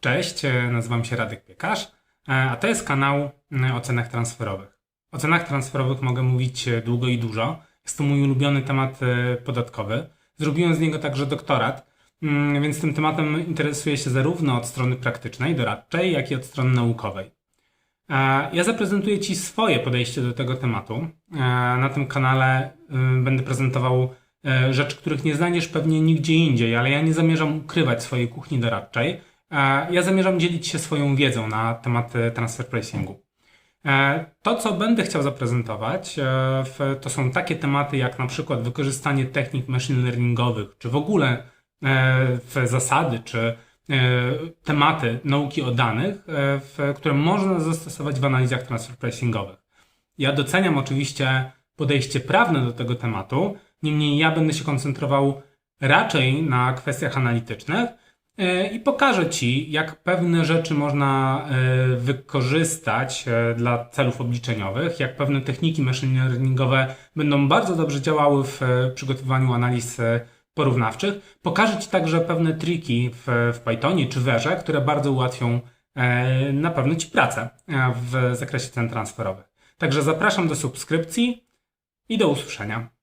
Cześć, e, nazywam się Radek Piekarz, e, a to jest kanał o cenach transferowych. O cenach transferowych mogę mówić e, długo i dużo. Jest to mój ulubiony temat podatkowy. Zrobiłem z niego także doktorat, więc tym tematem interesuję się zarówno od strony praktycznej, doradczej, jak i od strony naukowej. Ja zaprezentuję Ci swoje podejście do tego tematu. Na tym kanale będę prezentował rzeczy, których nie znajdziesz pewnie nigdzie indziej, ale ja nie zamierzam ukrywać swojej kuchni doradczej. E, Ja zamierzam dzielić się swoją wiedzą na temat e, transfer pricingu. E, To, co będę chciał zaprezentować, to są takie tematy jak na przykład wykorzystanie technik machine learningowych, czy w ogóle zasady, czy tematy nauki o danych, które można zastosować w analizach transfer pricingowych. Ja doceniam oczywiście podejście prawne do tego tematu, niemniej ja będę się koncentrował raczej na kwestiach analitycznych i pokażę Ci, jak pewne rzeczy można e, wykorzystać e, dla celów obliczeniowych, jak pewne techniki machine learningowe będą bardzo dobrze działały w e, przygotowywaniu analiz e, porównawczych. Pokażę Ci także pewne triki w, w Pythonie czy w Erze, które bardzo ułatwią e, na pewno Ci pracę e, w zakresie cen transferowych. Także zapraszam do subskrypcji i do usłyszenia.